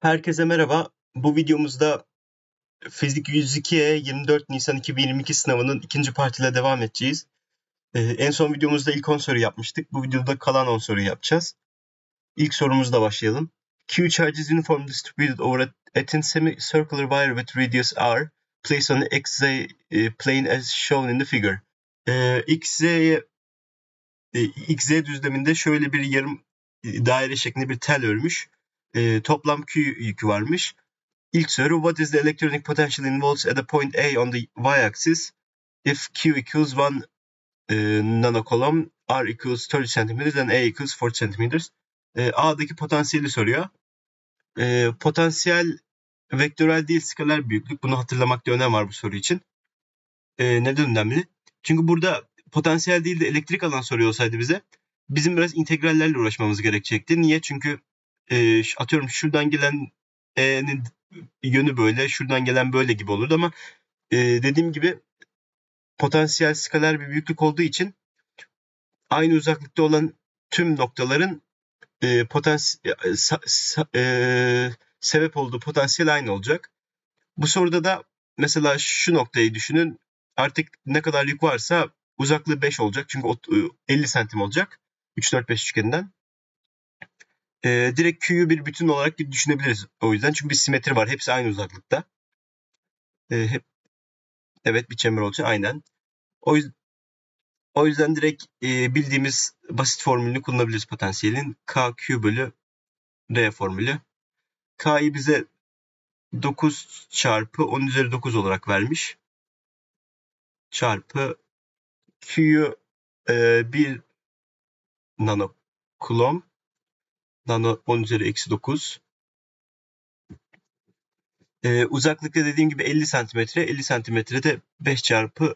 Herkese merhaba. Bu videomuzda Fizik 102'ye 24 Nisan 2022 sınavının ikinci partiyle devam edeceğiz. Ee, en son videomuzda ilk 10 soru yapmıştık. Bu videoda kalan 10 soruyu yapacağız. İlk sorumuzla başlayalım. Q charge is uniformly distributed over a thin semicircular wire with radius r placed on the XZ e, plane as shown in the figure. Ee, XZ'ye e, XZ düzleminde şöyle bir yarım e, daire şeklinde bir tel örmüş e, toplam Q yükü varmış. İlk soru What is the electronic potential in volts at a point A on the y-axis if Q equals 1 e, nanocoulomb, R equals 30 cm and A equals 40 cm. E, A'daki potansiyeli soruyor. E, potansiyel vektörel değil skaler büyüklük. Bunu hatırlamakta önem var bu soru için. E, neden önemli? Çünkü burada potansiyel değil de elektrik alan soruyor olsaydı bize bizim biraz integrallerle uğraşmamız gerekecekti. Niye? Çünkü e, atıyorum şuradan gelen E'nin yönü böyle, şuradan gelen böyle gibi olurdu ama e, dediğim gibi potansiyel skaler bir büyüklük olduğu için aynı uzaklıkta olan tüm noktaların e, potansiyel e, sebep olduğu potansiyel aynı olacak. Bu soruda da mesela şu noktayı düşünün. Artık ne kadar yük varsa uzaklığı 5 olacak. Çünkü 50 santim olacak. 3, 4, 5 üçgeninden e, direkt Q'yu bir bütün olarak düşünebiliriz o yüzden. Çünkü bir simetri var. Hepsi aynı uzaklıkta. E, hep Evet bir çember olacak aynen. O yüzden o yüzden direkt e, bildiğimiz basit formülünü kullanabiliriz potansiyelin. K Q bölü R formülü. K'yı bize 9 çarpı 10 üzeri 9 olarak vermiş. Çarpı Q'yu e, 1 nano kulom nano 10 üzeri eksi 9. Ee, uzaklıkta dediğim gibi 50 santimetre. 50 santimetre de 5 çarpı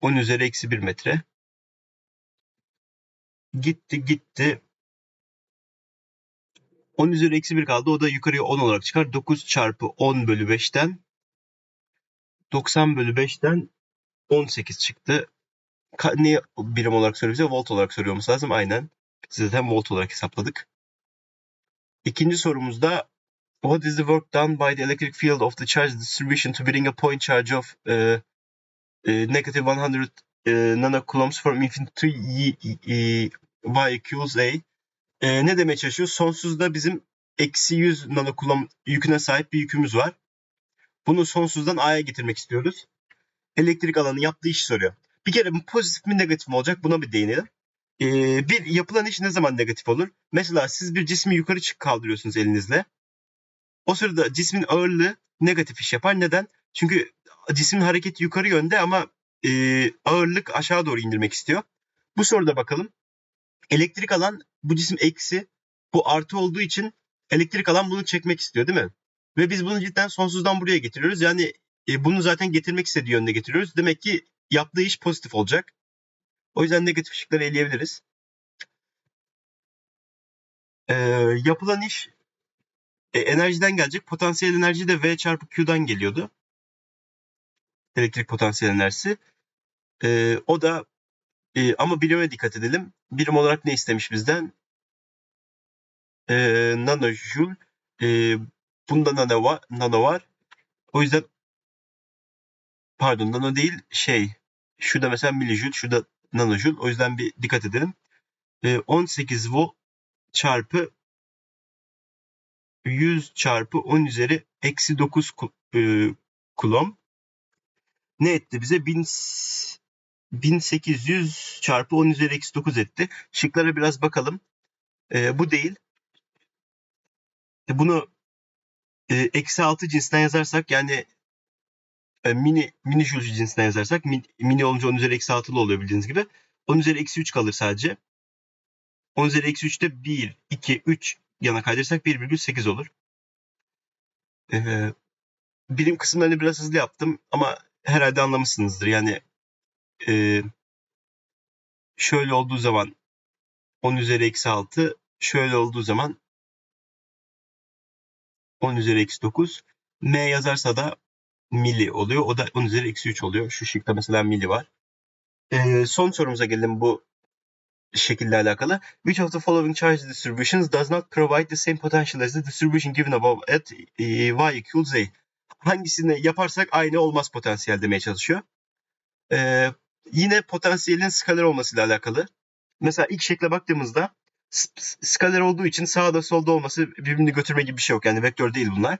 10 üzeri eksi 1 metre. Gitti gitti. 10 üzeri eksi 1 kaldı. O da yukarıya 10 olarak çıkar. 9 çarpı 10 bölü 5'ten 90 bölü 5'ten 18 çıktı. Ne birim olarak soruyor bize? Volt olarak soruyormuş lazım. Aynen. Zaten volt olarak hesapladık. İkinci sorumuzda What is the work done by the electric field of the charge distribution to bring a point charge of uh, uh, negative 100 uh, nanocoulombs from infinity to y equals a? E, ne demeye çalışıyor? Sonsuzda bizim eksi 100 nanokulom yüküne sahip bir yükümüz var. Bunu sonsuzdan a'ya getirmek istiyoruz. Elektrik alanı yaptığı işi soruyor. Bir kere bu pozitif mi negatif mi olacak buna bir değinelim e, bir yapılan iş ne zaman negatif olur? Mesela siz bir cismi yukarı çık kaldırıyorsunuz elinizle. O sırada cismin ağırlığı negatif iş yapar. Neden? Çünkü cismin hareketi yukarı yönde ama e, ağırlık aşağı doğru indirmek istiyor. Bu soruda bakalım. Elektrik alan bu cisim eksi, bu artı olduğu için elektrik alan bunu çekmek istiyor değil mi? Ve biz bunu cidden sonsuzdan buraya getiriyoruz. Yani e, bunu zaten getirmek istediği yönde getiriyoruz. Demek ki yaptığı iş pozitif olacak. O yüzden negatif ışıkları eleyebiliriz. Ee, yapılan iş e, enerjiden gelecek. Potansiyel enerji de V çarpı Q'dan geliyordu. Elektrik potansiyel enerjisi. Ee, o da e, ama birime dikkat edelim. Birim olarak ne istemiş bizden? Ee, nanojoule. Ee, bunda nano var, nano var. O yüzden pardon nano değil şey. Şurada mesela milijoule, şurada nanojoule. O yüzden bir dikkat edelim. E, ee, 18 volt çarpı 100 çarpı 10 üzeri eksi 9 e, kulom. Ne etti bize? 1000, 1800 çarpı 10 üzeri eksi 9 etti. Şıklara biraz bakalım. E, bu değil. Bunu e, eksi 6 cinsinden yazarsak yani e, mini mini joule cinsinden yazarsak mini, olunca 10 üzeri eksi 6'lı oluyor bildiğiniz gibi. 10 üzeri eksi 3 kalır sadece. 10 üzeri eksi 3'te 1, 2, 3 yana kaydırırsak 1,8 olur. Ee, birim kısımlarını biraz hızlı yaptım ama herhalde anlamışsınızdır. Yani e, şöyle olduğu zaman 10 üzeri eksi 6, şöyle olduğu zaman 10 üzeri eksi 9. M yazarsa da mili oluyor. O da 10 üzeri eksi 3 oluyor. Şu şıkta mesela mili var. Ee, son sorumuza gelelim bu şekilde alakalı. Which of the following charge distributions does not provide the same potential as the distribution given above at e, y equals a? Hangisini yaparsak aynı olmaz potansiyel demeye çalışıyor. Ee, yine potansiyelin skaler olmasıyla alakalı. Mesela ilk şekle baktığımızda skaler olduğu için sağda solda olması birbirini götürme gibi bir şey yok. Yani vektör değil bunlar.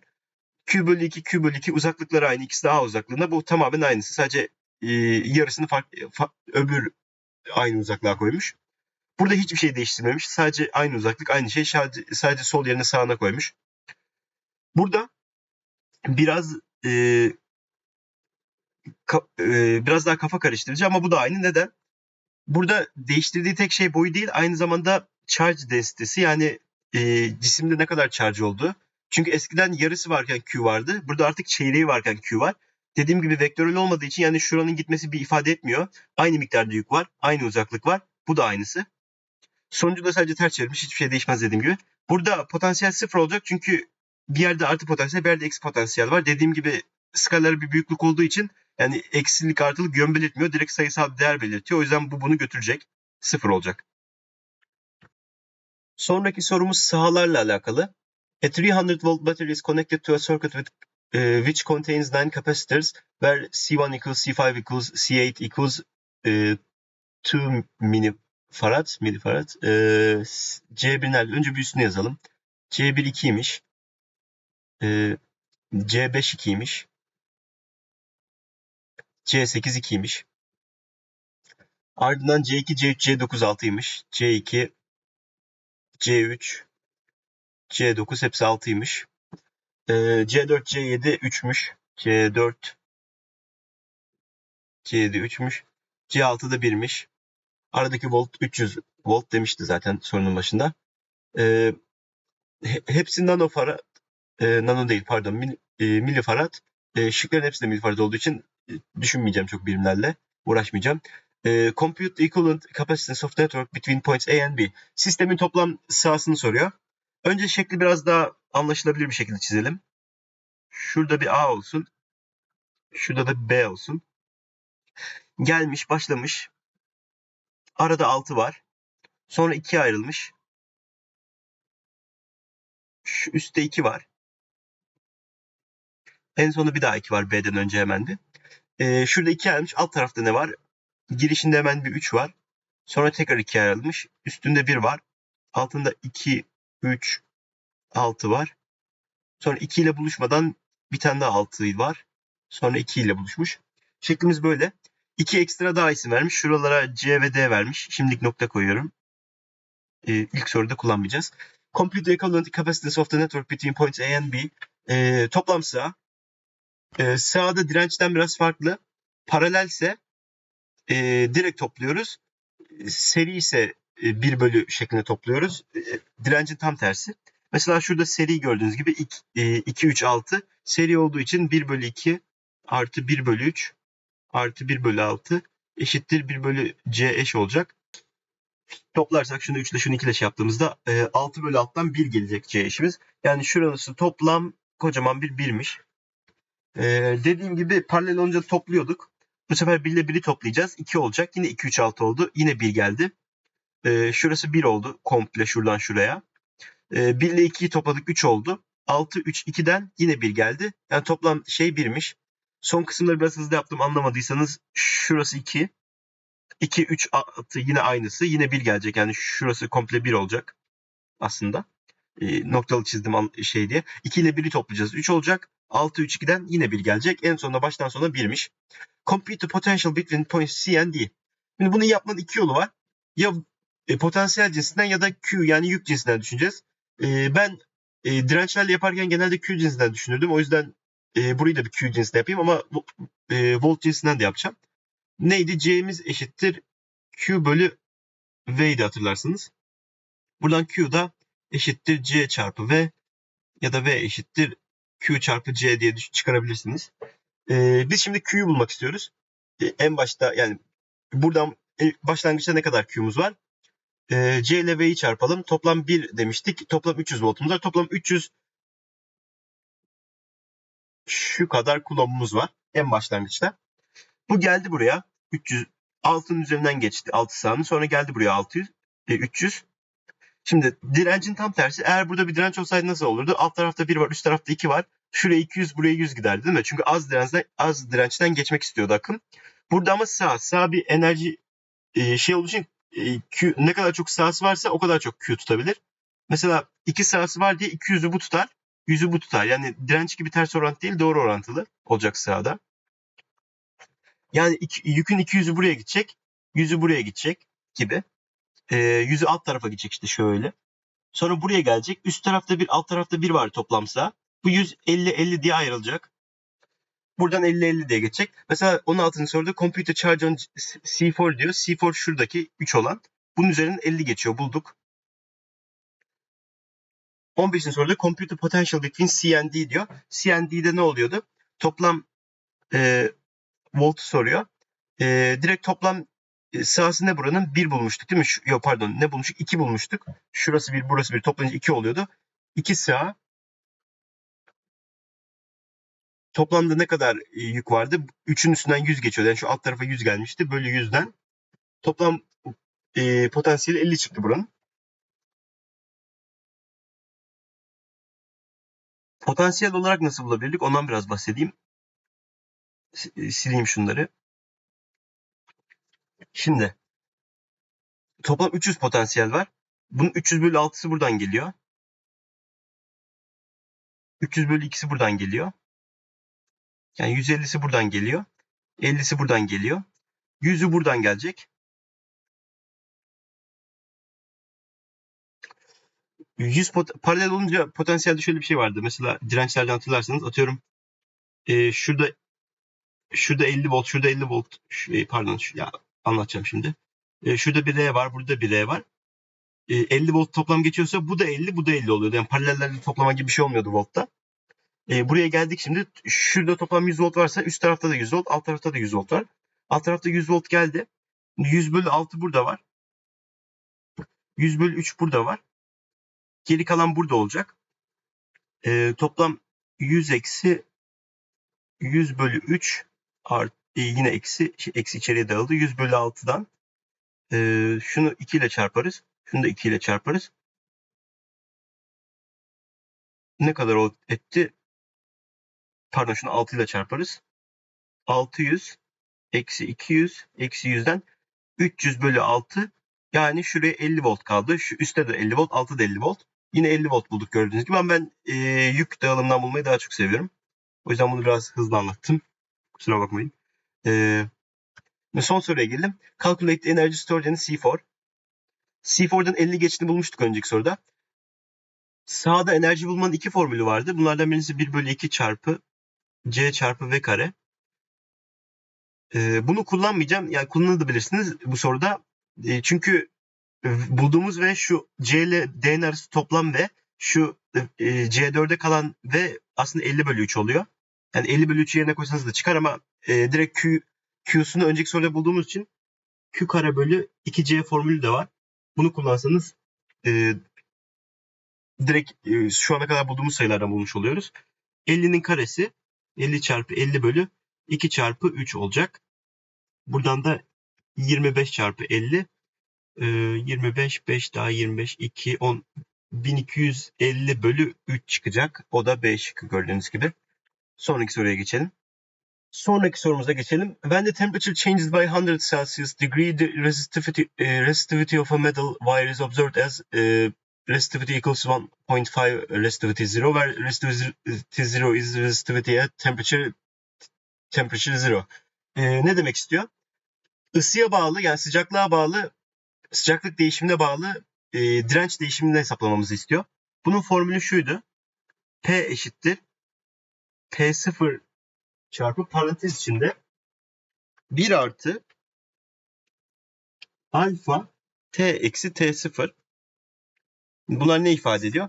Q bölü 2, Q bölü 2 uzaklıkları aynı. İkisi de A uzaklığında. Bu tamamen aynısı. Sadece e, yarısını fark, fa- öbür aynı uzaklığa koymuş. Burada hiçbir şey değiştirmemiş. Sadece aynı uzaklık, aynı şey. Sadece, sadece sol yerine sağına koymuş. Burada biraz e, ka- e, biraz daha kafa karıştırıcı ama bu da aynı. Neden? Burada değiştirdiği tek şey boyu değil, aynı zamanda charge density'si yani e, cisimde ne kadar charge olduğu. Çünkü eskiden yarısı varken Q vardı. Burada artık çeyreği varken Q var. Dediğim gibi vektörel olmadığı için yani şuranın gitmesi bir ifade etmiyor. Aynı miktarda yük var, aynı uzaklık var. Bu da aynısı. Sonucu da sadece ters çevirmiş. Hiçbir şey değişmez dediğim gibi. Burada potansiyel sıfır olacak çünkü bir yerde artı potansiyel, bir yerde eksi potansiyel var. Dediğim gibi skalar bir büyüklük olduğu için yani eksilik artılık yön belirtmiyor. Direkt sayısal değer belirtiyor. O yüzden bu bunu götürecek. Sıfır olacak. Sonraki sorumuz sahalarla alakalı. A 300 volt battery is connected to a circuit with, eh, which contains 9 capacitors where C1 equals C5 equals C8 equals eh, 2 milifarad, milifarad. Eh, C1 nerede? Önce bir üstüne yazalım. C1 2'ymiş. Eh, C5 2'ymiş. C8 2'ymiş. Ardından C2, C3, C9 6'ymış. C2, C3, C9 hepsi 6'ymış. Ee, C4, C7 3'müş. C4, C7 3'müş. C6 da 1'miş. Aradaki volt 300 volt demişti zaten sorunun başında. He- hepsi nanofarad, e, nano değil pardon e, milifarad. E, şıkların hepsi de milifarad olduğu için e, düşünmeyeceğim çok birimlerle. Uğraşmayacağım. E, compute the equivalent capacitance of network between points A and B. Sistemin toplam sahasını soruyor. Önce şekli biraz daha anlaşılabilir bir şekilde çizelim. Şurada bir A olsun. Şurada da B olsun. Gelmiş, başlamış. Arada 6 var. Sonra 2'ye ayrılmış. Şu üstte 2 var. En sonunda bir daha 2 var B'den önce hemen bir. Ee, şurada 2 ayrılmış. Alt tarafta ne var? Girişinde hemen bir 3 var. Sonra tekrar 2'ye ayrılmış. Üstünde 1 var. Altında 2, 3, 6 var. Sonra 2 ile buluşmadan bir tane daha 6 var. Sonra 2 ile buluşmuş. Şeklimiz böyle. 2 ekstra daha isim vermiş. Şuralara C ve D vermiş. Şimdilik nokta koyuyorum. Ee, ilk soruda kullanmayacağız. Compute the equivalent capacitance of the network between points A and B. Ee, toplam sağ. Ee, sağda dirençten biraz farklı. Paralelse e, direkt topluyoruz. Seri ise 1 bölü şeklinde topluyoruz. E, direncin tam tersi. Mesela şurada seri gördüğünüz gibi 2, e, 2 3, 6. Seri olduğu için 1 bölü 2 artı 1 bölü 3 artı 1 bölü 6 eşittir 1 bölü C eş olacak. Toplarsak şunu 3 ile şunu 2 ile şey yaptığımızda e, 6 bölü alttan 1 gelecek C eşimiz. Yani şurası toplam kocaman bir 1'miş. E, dediğim gibi paralel olunca topluyorduk. Bu sefer 1 ile 1'i toplayacağız. 2 olacak. Yine 2 3 6 oldu. Yine 1 geldi. E, şurası 1 oldu. Komple şuradan şuraya. E, 1 ile 2'yi topladık 3 oldu. 6 3 2'den yine 1 geldi. Yani toplam şey 1'miş. Son kısımları biraz hızlı yaptım anlamadıysanız şurası 2. 2, 3, 6 yine aynısı. Yine 1 gelecek. Yani şurası komple 1 olacak aslında. E, noktalı çizdim şey diye. 2 ile 1'i toplayacağız. 3 olacak. 6, 3, 2'den yine 1 gelecek. En sonunda baştan sona 1'miş. Compute the potential between points C and D. Şimdi bunu yapmanın iki yolu var. Ya e, potansiyel cinsinden ya da Q yani yük cinsinden düşüneceğiz. E, ben e, dirençlerle yaparken genelde Q cinsinden düşünürdüm. O yüzden e, burayı da bir Q cinsinden yapayım ama e, volt cinsinden de yapacağım. Neydi? C'miz eşittir Q bölü V'ydi hatırlarsınız. Buradan Q da eşittir C çarpı V ya da V eşittir Q çarpı C diye çıkarabilirsiniz. E, biz şimdi Q'yu bulmak istiyoruz. E, en başta yani buradan e, başlangıçta ne kadar Q'muz var? E, C ile V'yi çarpalım. Toplam 1 demiştik. Toplam 300 voltumuz var. Toplam 300 şu kadar kulomumuz var en başlangıçta. Bu geldi buraya. 300 altının üzerinden geçti. 6 sahanın. Sonra geldi buraya 600. e, 300. Şimdi direncin tam tersi. Eğer burada bir direnç olsaydı nasıl olurdu? Alt tarafta 1 var, üst tarafta 2 var. Şuraya 200, buraya 100 giderdi değil mi? Çünkü az dirençten, az dirençten geçmek istiyordu akım. Burada ama sağ. Sağ bir enerji e, şey olduğu için e, Q, ne kadar çok sağsı varsa o kadar çok Q tutabilir. Mesela 2 sağsı var diye 200'ü bu tutar. 100'ü bu tutar. Yani direnç gibi ters orantı değil doğru orantılı olacak sağda. Yani iki, yükün 200'ü buraya gidecek. 100'ü buraya gidecek gibi. E, 100'ü alt tarafa gidecek işte şöyle. Sonra buraya gelecek. Üst tarafta bir alt tarafta bir var toplamsa. Bu 100 50 50 diye ayrılacak. Buradan 50 50 diye geçecek. Mesela 16. soruda computer charge on C4 diyor. C4 şuradaki 3 olan. Bunun üzerinden 50 geçiyor. Bulduk. 15. soruda computer potential between C and D diyor. C and D'de ne oluyordu? Toplam e, volt soruyor. E, direkt toplam e, sahası ne buranın? 1 bulmuştuk değil mi? Yok pardon ne bulmuştuk? 2 bulmuştuk. Şurası 1 burası 1 toplayınca 2 oluyordu. 2 sağ toplamda ne kadar e, yük vardı? 3'ün üstünden 100 geçiyordu. Yani şu alt tarafa 100 gelmişti. Bölü 100'den toplam e, potansiyeli 50 çıktı buranın. Potansiyel olarak nasıl bulabilirdik? Ondan biraz bahsedeyim. S- Sileyim şunları. Şimdi toplam 300 potansiyel var. Bunun 300 bölü 6'sı buradan geliyor. 300 bölü 2'si buradan geliyor. Yani 150'si buradan geliyor. 50'si buradan geliyor. 100'ü buradan gelecek. 100 pot- paralel olunca potansiyelde şöyle bir şey vardı. Mesela dirençlerden hatırlarsanız atıyorum e, şurada şurada 50 volt, şurada 50 volt şu- e, pardon şu, ya anlatacağım şimdi. E, şurada bir R var, burada bir R var. E, 50 volt toplam geçiyorsa bu da 50, bu da 50 oluyordu. Yani paralellerle toplama gibi bir şey olmuyordu voltta. E, buraya geldik şimdi. Şurada toplam 100 volt varsa üst tarafta da 100 volt, alt tarafta da 100 volt var. Alt tarafta 100 volt geldi. 100 bölü 6 burada var. 100 bölü 3 burada var. Geri kalan burada olacak. E, toplam 100 eksi 100 bölü 3 art, e, yine eksi, şey, eksi içeriye dağıldı. 100 bölü 6'dan e, şunu 2 ile çarparız. Şunu da 2 ile çarparız. Ne kadar etti? Pardon şunu 6 ile çarparız. 600 eksi 200 eksi 100'den 300 bölü 6 yani şuraya 50 volt kaldı. Şu üstte de 50 volt, altta da 50 volt. Yine 50 volt bulduk gördüğünüz gibi. Ama ben e, yük dağılımından bulmayı daha çok seviyorum. O yüzden bunu biraz hızlı anlattım. Kusura bakmayın. E, son soruya geldim. Calculate the energy stored in C4. C4'dan 50 geçtiğini bulmuştuk önceki soruda. Sağda enerji bulmanın iki formülü vardı. Bunlardan birisi 1 bölü 2 çarpı C çarpı V kare. E, bunu kullanmayacağım. Yani kullanabilirsiniz bu soruda. E, çünkü bulduğumuz V şu C ile D'nin arası toplam V. Şu e, C4'e kalan V aslında 50 bölü 3 oluyor. Yani 50 bölü 3 yerine koysanız da çıkar ama e, direkt Q, Q'sunu önceki soruda bulduğumuz için Q kare bölü 2C formülü de var. Bunu kullansanız e, direkt e, şu ana kadar bulduğumuz sayılardan bulmuş oluyoruz. 50'nin karesi 50 çarpı 50 bölü 2 çarpı 3 olacak. Buradan da 25 çarpı 50 e, 25 5 daha 25 2 10 1250 bölü 3 çıkacak. O da B şıkkı gördüğünüz gibi. Sonraki soruya geçelim. Sonraki sorumuza geçelim. When the temperature changes by 100 Celsius degree, the resistivity, eh, resistivity of a metal wire is observed as eh, resistivity equals 1.5 resistivity 0, where resistivity 0 is resistivity at temperature temperature 0. Eh, ne demek istiyor? Isıya bağlı yani sıcaklığa bağlı sıcaklık değişimine bağlı e, direnç değişimini hesaplamamızı istiyor. Bunun formülü şuydu. P eşittir T0 çarpı parantez içinde 1 artı alfa T eksi T0. Bunlar ne ifade ediyor?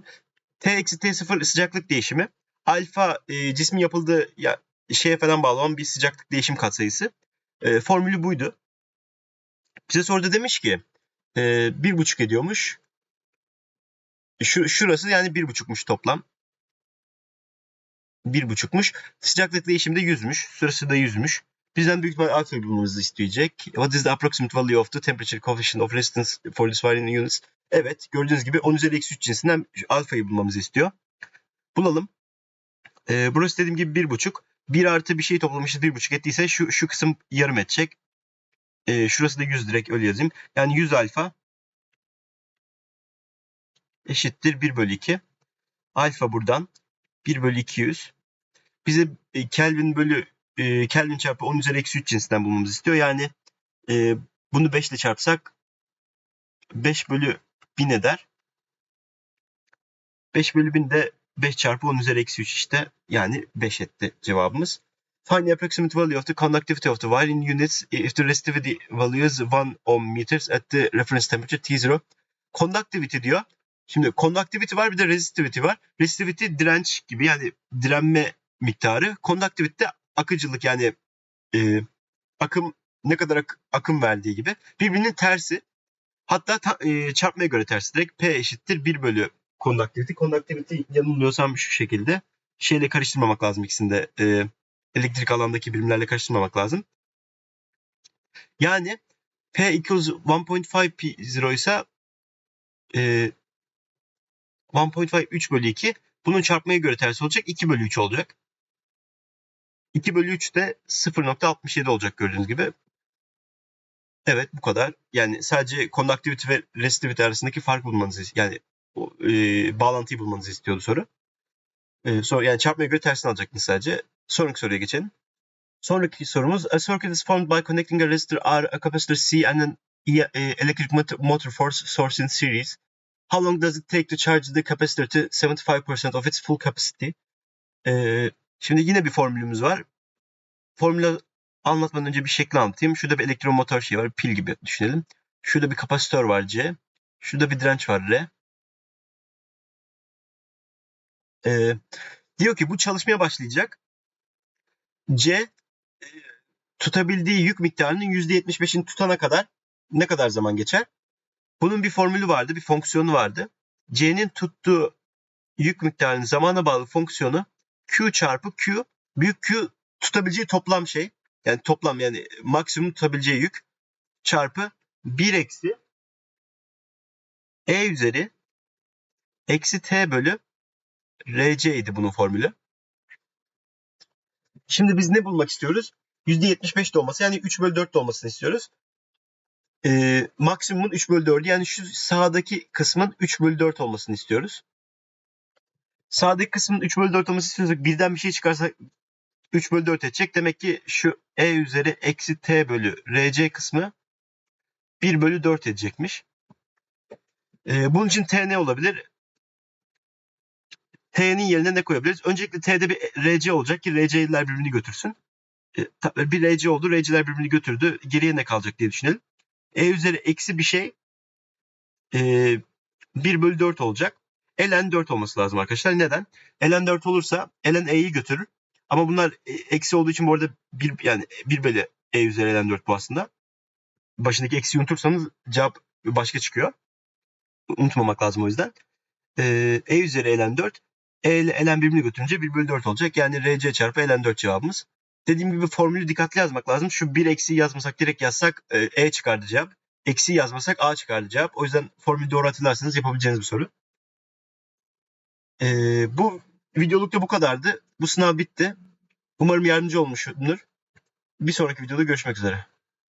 T eksi T0 sıcaklık değişimi. Alfa e, cismin yapıldığı ya, şeye falan bağlı olan bir sıcaklık değişim katsayısı. E, formülü buydu. Bize soruda demiş ki e, bir buçuk ediyormuş. Şu, şurası yani bir buçukmuş toplam. Bir buçukmuş. Sıcaklık değişimi de yüzmüş. Süresi de yüzmüş. Bizden büyük ihtimal alfa bulmamızı isteyecek. What is the approximate value of the temperature coefficient of resistance for this varying units? Evet gördüğünüz gibi 10 üzeri eksi 3 cinsinden alfayı bulmamızı istiyor. Bulalım. Ee, burası dediğim gibi 1,5. 1 artı bir şey toplamışız 1,5 ettiyse şu, şu kısım yarım edecek. Ee, şurası da 100 direkt öyle yazayım. Yani 100 alfa eşittir 1 bölü 2. Alfa buradan 1 bölü 200. Bize e, Kelvin bölü e, Kelvin çarpı 10 üzeri eksi 3 cinsinden bulmamızı istiyor. Yani e, bunu 5 ile çarpsak 5 bölü 1000 eder. 5 bölü 1000 de 5 çarpı 10 üzeri eksi 3 işte. Yani 5 etti cevabımız. Find the approximate value of the conductivity of the wire in units if the resistivity value is 1 ohm meters at the reference temperature T0. Conductivity diyor. Şimdi conductivity var bir de resistivity var. Resistivity direnç gibi yani direnme miktarı. Conductivity de akıcılık yani e, akım ne kadar ak- akım verdiği gibi. Birbirinin tersi. Hatta ta, e, çarpmaya göre tersi. Direkt P eşittir 1 bölü conductivity. Conductivity yanılmıyorsam şu şekilde. Şeyle karıştırmamak lazım ikisini de. E, elektrik alandaki birimlerle karıştırmamak lazım. Yani P equals 1.5 P0 ise e, 1.5 3 bölü 2. Bunun çarpmaya göre tersi olacak. 2 bölü 3 olacak. 2 bölü 3 de 0.67 olacak gördüğünüz gibi. Evet bu kadar. Yani sadece conductivity ve resistivity arasındaki fark bulmanızı yani o, e, bağlantıyı bulmanızı istiyordu soru. E, sonra yani çarpmaya göre tersini alacaktınız sadece. Sonraki soruya geçelim. Sonraki sorumuz a circuit is formed by connecting a resistor R, a capacitor C and an e, e, electric motor, force source in series. How long does it take to charge the capacitor to 75% of its full capacity? E, şimdi yine bir formülümüz var. Formülü anlatmadan önce bir şekli anlatayım. Şurada bir elektromotor şey var. Pil gibi düşünelim. Şurada bir kapasitör var C. Şurada bir direnç var R. Ee, diyor ki bu çalışmaya başlayacak. C e, tutabildiği yük miktarının %75'ini tutana kadar ne kadar zaman geçer? Bunun bir formülü vardı, bir fonksiyonu vardı. C'nin tuttuğu yük miktarının zamana bağlı fonksiyonu Q çarpı Q. Büyük Q tutabileceği toplam şey. Yani toplam yani maksimum tutabileceği yük çarpı 1 eksi E üzeri eksi T bölü RC idi bunun formülü. Şimdi biz ne bulmak istiyoruz? %75 de olması yani 3 bölü 4 de olmasını istiyoruz. Ee, maksimumun 3 bölü 4'ü yani şu sağdaki kısmın 3 bölü 4 olmasını istiyoruz. Sağdaki kısmın 3 bölü 4 olması istiyorsak birden bir şey çıkarsa 3 bölü 4 edecek. Demek ki şu E üzeri eksi T bölü RC kısmı 1 bölü 4 edecekmiş. Ee, bunun için T ne olabilir? T'nin yerine ne koyabiliriz? Öncelikle T'de bir RC olacak ki RC'ler birbirini götürsün. E, bir RC oldu. RC'ler birbirini götürdü. Geriye ne kalacak diye düşünelim. E üzeri eksi bir şey e, 1 bölü 4 olacak. ln 4 olması lazım arkadaşlar. Neden? ln 4 olursa ln e'yi götürür. Ama bunlar e, eksi olduğu için bu arada 1 yani 1 bölü e üzeri ln 4 bu aslında. Başındaki eksiyi unutursanız cevap başka çıkıyor. Unutmamak lazım o yüzden. E, e üzeri ln 4 e ile ln birbirini götürünce 1 bölü 4 olacak. Yani rc çarpı ln 4 cevabımız. Dediğim gibi formülü dikkatli yazmak lazım. Şu 1 eksi yazmasak direkt yazsak e, e çıkardı cevap. Eksi yazmasak a çıkardı cevap. O yüzden formülü doğru hatırlarsanız yapabileceğiniz bir soru. E, bu videoluk da bu kadardı. Bu sınav bitti. Umarım yardımcı olmuşumdur. Bir sonraki videoda görüşmek üzere.